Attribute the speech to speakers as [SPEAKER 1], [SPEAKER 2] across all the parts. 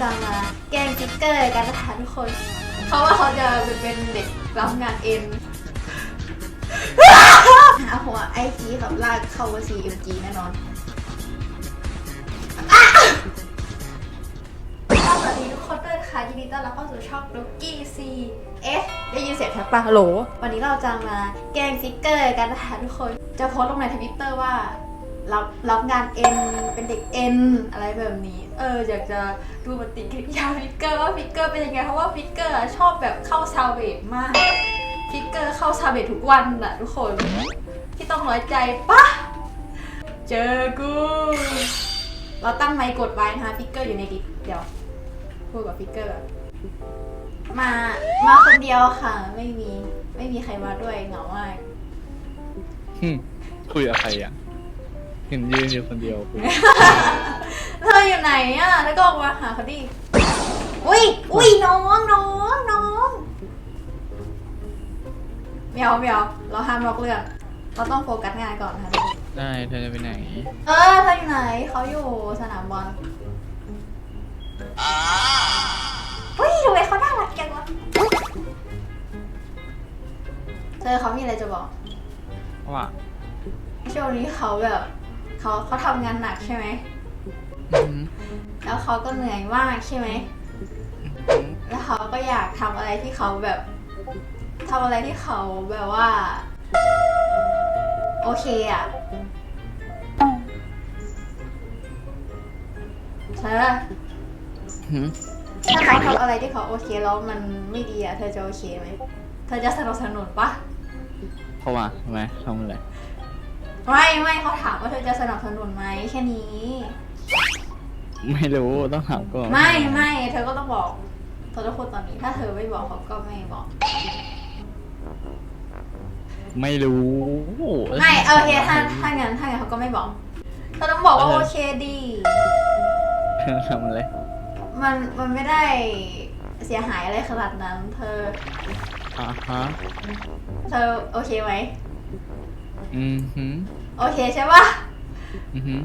[SPEAKER 1] จะมาแกล้งฟิกเกอร์กันนะคะทุกคน เพราะว่าเขาจะเป็นเด็กรับงานเอ็นหาหัวไอจีกับลากเข้าบัญชีเอ็มจีแน่นอนสวัสดีทุกคนด้วยนะคะยินดีต้อนรับเข้าสู่ช่อง r o o k i e C F ได้ยินเสียงแท็บปะฮัลโหล วันนี้เราจะมาแกล้งฟิกเกอร์กันนะคะทุกคน จะโพสต์ลงในทวิตเตอร์ว่า รับรับงานเอ็นเป็นเด็กเอ็นอะไรแบบนี้ เอออยากจะดูปฏิกิริยาฟิกเกอร์ว่าฟิกเกอร์เป็นยังไงเพราะว่าฟิกเกอร์ชอบแบบเข้าซาเวทมากฟิกเกอร์เข้าซาเวททุกวันอะทุกคนที่ต้องน้อยใจปะเจอกู เราตั้งไมค์กดไว้นะคะฟิกเกอร์อยู่ในดิสเดี๋ยวพูดกับฟิกเกอร์มามาคนเดียวค่ะ ไม่มีไม่มีใครมาด้วยเหงามาก
[SPEAKER 2] คุยกับใครอะ ห็นยืนอยู่คนเดียวคุย
[SPEAKER 1] เธออยู่ไหนอะ แล้วก็ออกมาหาเขาดิ อุ้ย อุ้ยน้องน้องน้องเมียวเมียวเราห้ามนอกเรื่อง เราต้องโฟกัสงานก่อนค่ะ
[SPEAKER 2] ได้เธอจะไปไหน
[SPEAKER 1] เออเธออยู่ไหน เขาอยู่สนามบอลเฮ้ยทำไมเขาน่ารักจังวะเธอเขามีอะไรจะบอก
[SPEAKER 2] ว่า
[SPEAKER 1] ช่วงนี้เขาแบบ เขาเขาทำงานหนักใช่ไหม
[SPEAKER 2] อืม
[SPEAKER 1] แล้วเขาก็เหนื่อยมากใช่ไหม
[SPEAKER 2] อืม
[SPEAKER 1] แล้วเขาก็อยากทำอะไรที่เขาแบบทำอะไรที่เขาแบบว่า โอเคอะเธอ
[SPEAKER 2] หืม
[SPEAKER 1] ถ้าเขาทำอะไรที่เขาโอเคแล้วมันไม่ดีอะเธอจะโอเคไหม เธอจะสนับสนุนปะ
[SPEAKER 2] เพราะว่าทำไมทำอะไร
[SPEAKER 1] ไม่ไม่เขาถามว่าเธอจะสนับสนุนไหมแค่นี้
[SPEAKER 2] ไม่รู้ต้องถามก่อน
[SPEAKER 1] ไม่ไม่เธอก็ต้องบอกเธอต้องพูดตอนนี้ ถ้าเธอไม่บอกเขาก็ไม่บอก
[SPEAKER 2] ไม่รู้
[SPEAKER 1] ไม่โอเคถ้าถ้างั้นถ้างั้นเขาก็ไม่บอกเธอต้องบอกว่าโอเคดี
[SPEAKER 2] เธอทำอะไร
[SPEAKER 1] มันมันไม่ได้เสียหายอะไรขนาดนั้น เธอ
[SPEAKER 2] อ่าฮะ
[SPEAKER 1] เธอโอเคไหม
[SPEAKER 2] อืมหืม
[SPEAKER 1] โอเคใช่ปะ
[SPEAKER 2] อืมหืม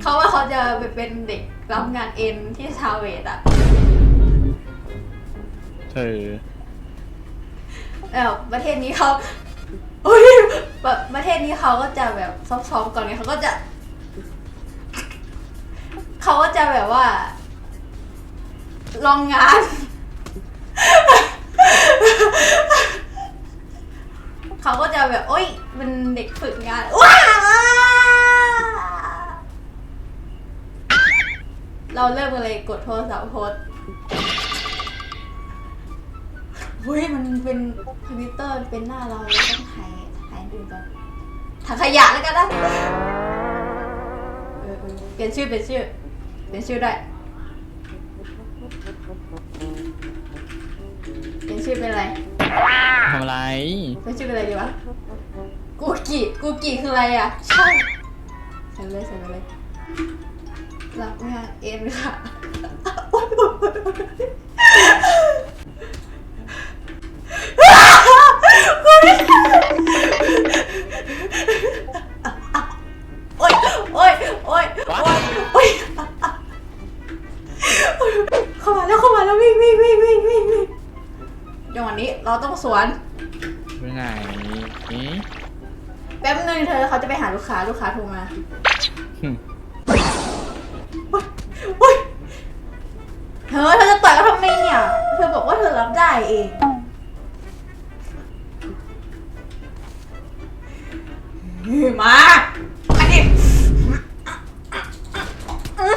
[SPEAKER 1] เขาว่าเขาจะไปเป็นเด็กรับงานเอ็นที่ชาวเวดอะ
[SPEAKER 2] เธอ
[SPEAKER 1] แบบประเทศนี้เขาอุ้ยแบบประเทศนี้เขาก็จะแบบซอฟๆก่อนไงเขาก็จะ เขาก็จะแบบว่า ลองงาน เขาก็จะแบบโอ๊ยเป็นเด็กฝึกงานว้าเราเริ่มกันเลยกดโทรศัพท์โพสเฮ้ยมันเป็นทวิตเตอร์เป็นหน้าเราเราต้องถ่ายถ่ายดูก่อนถังขยะแล้วกันนะเออเออเปลี่ยนชื่อเปลี่ยนชื่อเปลี่ยนชื่อได้เปลี่ยนชื่อเป็นอะไร
[SPEAKER 2] อะไร
[SPEAKER 1] ไม่ชื่ออะไรดีวะกูกิกูกิคืออะไรอะใช่ใส่ไปเลยใส่ไปเลยรับงานเอ็นค่ะโอ๊ยโอ๊ยโอ๊ยโอ๊ยโอ๊ยโอ๊ยโอ๊ยโอ๊ยเข้ามาแล้วเข้ามาแล้ววิ่งวิ่งวิ่งวิ่งวิ่งวิ่งจังหวะนี้เราต้องสวน ค้าลูกค้าโทรมา
[SPEAKER 2] หึ
[SPEAKER 1] อุ๊ยเธอเธอจะต่อยเขาทำไมเนี่ย เธอบอกว่าเธอรับได้เองเฮ้ยมามาดิอื้อ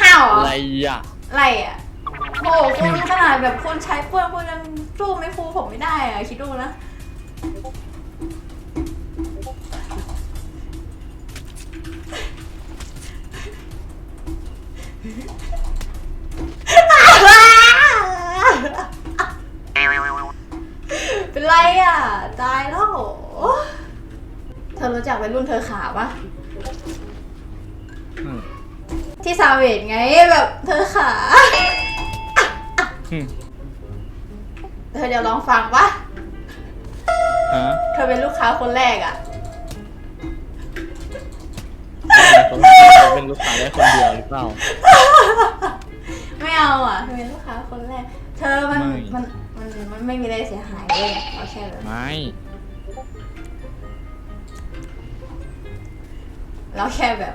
[SPEAKER 1] ห้าวเหรอ
[SPEAKER 2] อะไรอะ
[SPEAKER 1] อะไรอะโอ้โหคุณขนาดแบบคุณใช้เพื่อนคุณยังสู้ไม่ฟูผมไม่ได้อะ คิดดูนะ เป็นไรอะ ตายแล้วโอ๊ยเธอรู้จักวัยรุ่นเธอขาปะ
[SPEAKER 2] อืม
[SPEAKER 1] ที่ซาเวดไงแบบเธอขา
[SPEAKER 2] หึ
[SPEAKER 1] เธอจะลองฟังปะ
[SPEAKER 2] ฮะ
[SPEAKER 1] เธอเป็นลูกค้าคนแรกอะ
[SPEAKER 2] ผมเป็นลูกค้าได้คนเดียวหรือเปล่า ไม่
[SPEAKER 1] เอาอะเธอเป็นลูกค้าคนแรก เธอมันมันมันมันไม่มีอะไรเสียหายเลยเอาแค่แบบ
[SPEAKER 2] ไม่
[SPEAKER 1] เราแค่แบบ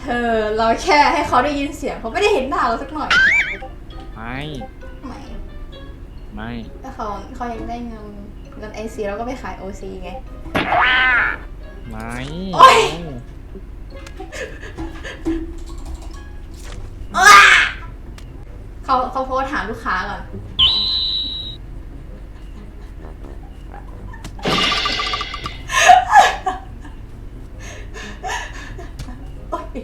[SPEAKER 1] เธอเราแค่ให้เขาได้ยินเสียงเขาไม่ได้เห็นหน้าเราสักหน่อย
[SPEAKER 2] ไม่
[SPEAKER 1] ไม่
[SPEAKER 2] ไม่
[SPEAKER 1] แต่เขาเขายังได้เงิน เงินไอซีเราก็ไปขายโอซีไง
[SPEAKER 2] ไม่
[SPEAKER 1] โอ๊ย เขาเขาโพสต์ถามลูกค้าก่อน โอ๊ย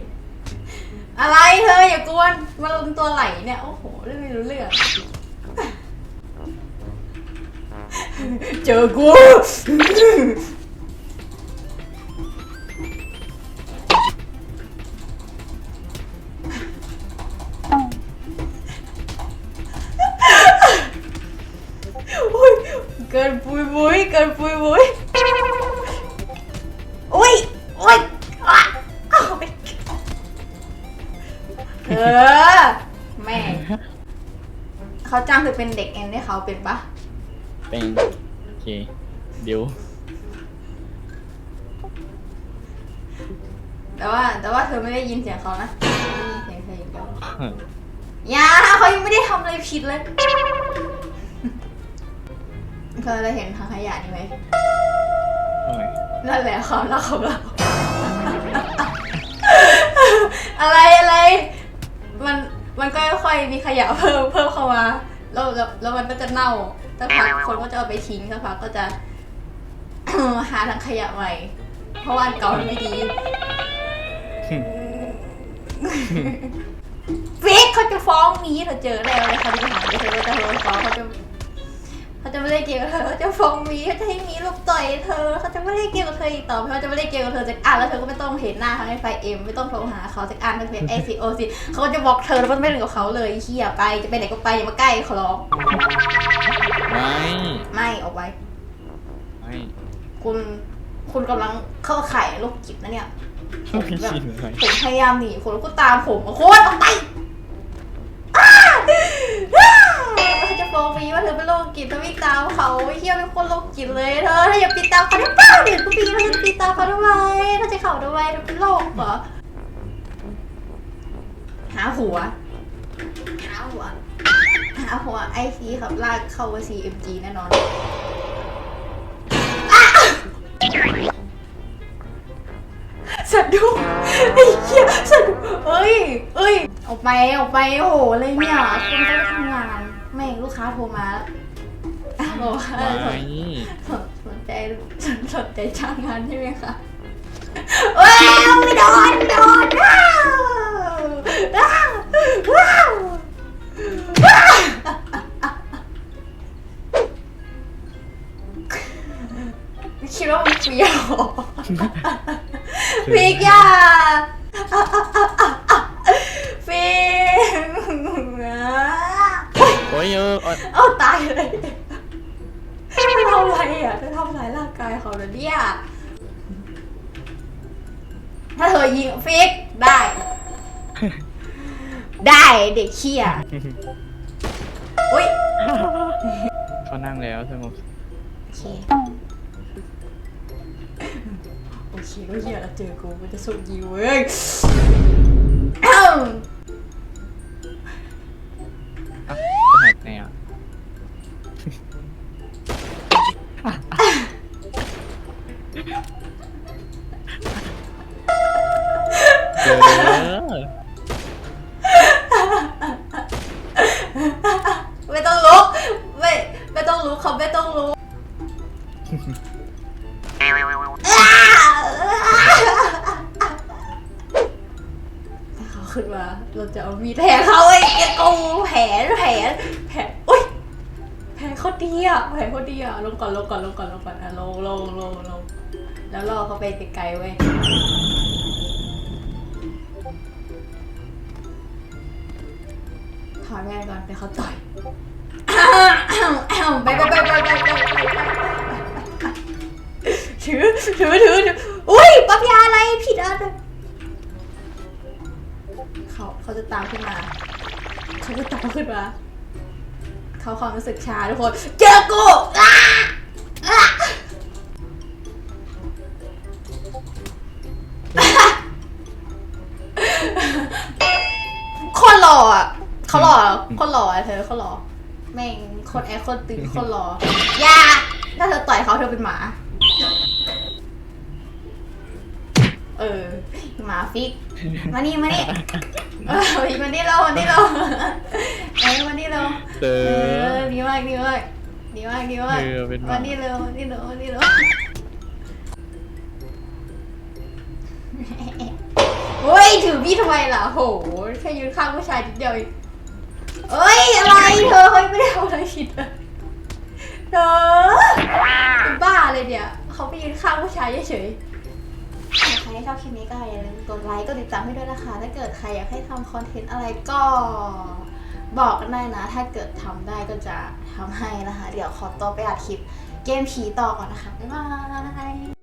[SPEAKER 1] อะไรเธออย่ากวนมันลงตัวไหลเนี่ย โอ้โหเรื่องไม่รู้เรื่อง เจอกู อุ้ยเกินปุยปุยเกินปุยปุยอุ้ยอุ้ยอะเอาไปเออแม่ เขาจ้างเธอเป็นเด็กเอ็นให้เขาเป็นปะ
[SPEAKER 2] เป็นโอเค เดี๋ยว
[SPEAKER 1] แต่ว่าแต่ว่าเธอไม่ได้ยินเสียงเขานะได้ยินเสียงเธออย่างเดียวอย่าเขายังไม่ได้ทำอะไรผิดเลยเธอได้เห็นทางขยะนี่ไหม
[SPEAKER 2] ทำไม
[SPEAKER 1] นั่นแหละความรักของเรา อะไรอะไร มันมันก็ค่อยๆมีขยะเพิ่มเพิ่มเข้ามา แล้วแล้วแล้วมันก็จะเน่าสักพักคนก็จะเอาไปทิ้งสักพักก็จะ หาทางขยะใหม่ เพราะว่าอันเก่ามันไม่ดีฟิกเขาจะฟ้องมีเธอเจอแล้วเลยเขาจะหาเธอจะโดนฟ้องเขาจะ เขาจะไม่ได้เกี่ยวกับเธอเขาจะฟ้องมีเขาจะให้มีลูกต่อยเธอเขาจะไม่ได้เกี่ยวกับเธออีกต่อไปเขาจะไม่ได้เกี่ยวกับเธอจากอ่านแล้วเธอก็ไม่ต้องเห็นหน้าเขาในไฟเอ็มไม่ต้องโทรหาเขาจากอ่านในเฟซไอซีโอซีเขาก็จะบอกเธอแล้วก็ไม่เล่นกับเขาเลยเฮียไปจะไปไหนก็ไปอย่ามาใกล้ขอร้อง
[SPEAKER 2] ไม่
[SPEAKER 1] ไม่ออกไป
[SPEAKER 2] ไม่
[SPEAKER 1] คุณคุณกำลังเข้าข่ายโรคจิตนะเนี่ย
[SPEAKER 2] ไม่ชินเลย
[SPEAKER 1] ผมพยายามหนีคุณแล้วก็ตามผมมาโคตรออกไปอ้าอ้าเขาจะฟ้องมีว่าเธอเป็นโรค จิตเธอวิ่ตามเขาไอ้เฮียเป็นคนโรคจิตเลยเธอเธออย่าปีนตาเขาได้เปล่าเดี๋ยวกูปีนเธอจะปีนตาเขาทำไมเธอจะเข่าทำไมเธอเป็นโรคเหรอหาหัวหาหัวหาหัวไอซีครับลากเข้า CMG แน่นอนสะดุ้งไอ้เหี้ยสะดุ้งเอ้ยเอ้ยออกไปออกไปโอ้โหอะไรเนี่ยคุณต้องทำงานแม่งลูกค้าโทรมา บอกว่า
[SPEAKER 2] ไม่
[SPEAKER 1] สนสนใจสนสนใจจ้างงานใช่ไหมคะเว้ยไม่โดนโดนว้าวว้าวว้าวว้าวคิดว่ามันเปรี้ยวพริกย่าฟิง
[SPEAKER 2] โอ้ยเออเออ
[SPEAKER 1] เอาตายเลยเธอทำอะไรอะเธอทำร้ายร่างกาย เขาเหรอเนี่ย ถ้าเธอยิงฟิกได้ ได้เด็กเขี้ยอุ้ย
[SPEAKER 2] เขานั่งแล้วสงบ
[SPEAKER 1] โอเค โอเคก็เหี้ยแล้วเจอกูมันจะสุดยิวเว้ย
[SPEAKER 2] เขา
[SPEAKER 1] ไม่ต้องลุกถ้เขาขึ้นมา เราจะเอามีดแทงเขาไอ้กูแผลแผลแผลอุ้ยแผลเขาดีอะแผลเขาดีอะลงก่อนลงก่อนลงก่อนลงก่อนอะลงลงลงลงแล้วรอเขาไปไกลๆเว้ยถอดแว่ก่อนเดี๋ยวเขาต่อย ไปไปไปไปไปไปถือถือถือถืออุ้ยปั๊บยาอะไรผิดอันเขาเขาจะตามขึ้นมาเขาจะตามขึ้นมาเขาความรู้สึกชาทุกคน เจอกูอ้าอ้าคนหล่ออะเขาหล่อคนหล่ออะเธอเขาหล่อ แม่งคนแอคคนตึงคนหล่ออย่าถ้าเธอต่อยเขาเธอเป็นหมา เออ หมาฟิก มานี่มานี่เออมานี่เรามานี่เราเอ้ยมานี่เรา
[SPEAKER 2] เอ
[SPEAKER 1] เอ
[SPEAKER 2] อ
[SPEAKER 1] อดีมากดีมากดีมากดีมาก
[SPEAKER 2] เออเป็นหมา
[SPEAKER 1] มานี่เร็วมานี่เร็วมานี่เร็วเฮ้ยถือมีดทำไมล่ะโหแค่ยืนข้างผู้ชายนิดเดียวเอง เอ้ยอะไรเธอเฮ้ยไม่ได้เอาอะไรผิดเลยเธอเป็นบ้าเลยเนี่ยเขาไปยืนข้างผู้ชายเฉยๆถ้าใครชอบคลิปนี้ก็อย่าลืมกดไลค์กดติดตามให้ด้วยนะคะถ้าเกิดใครอยากให้ทำคอนเทนต์อะไรก็บอกกันได้นะ ถ้าเกิดทำได้ก็จะทำให้นะคะ เดี๋ยวขอตัวไปอัดคลิปเกมผีต่อก่อนนะคะบ๊ายบาย